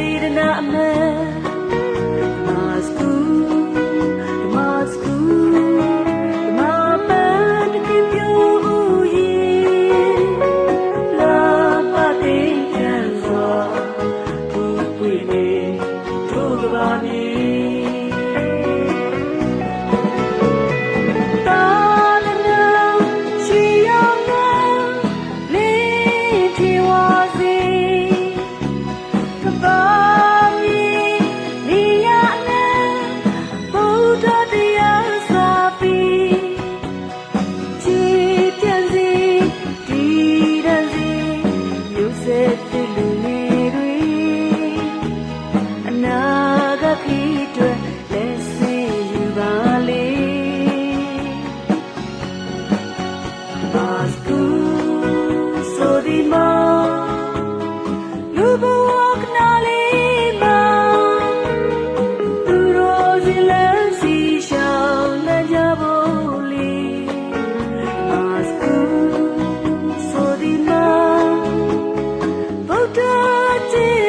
စေတနာအမှန် စေတိလူလီတွေအနာဂတ်ခီးတွေလက်စီယူပါလေ Moscow 我的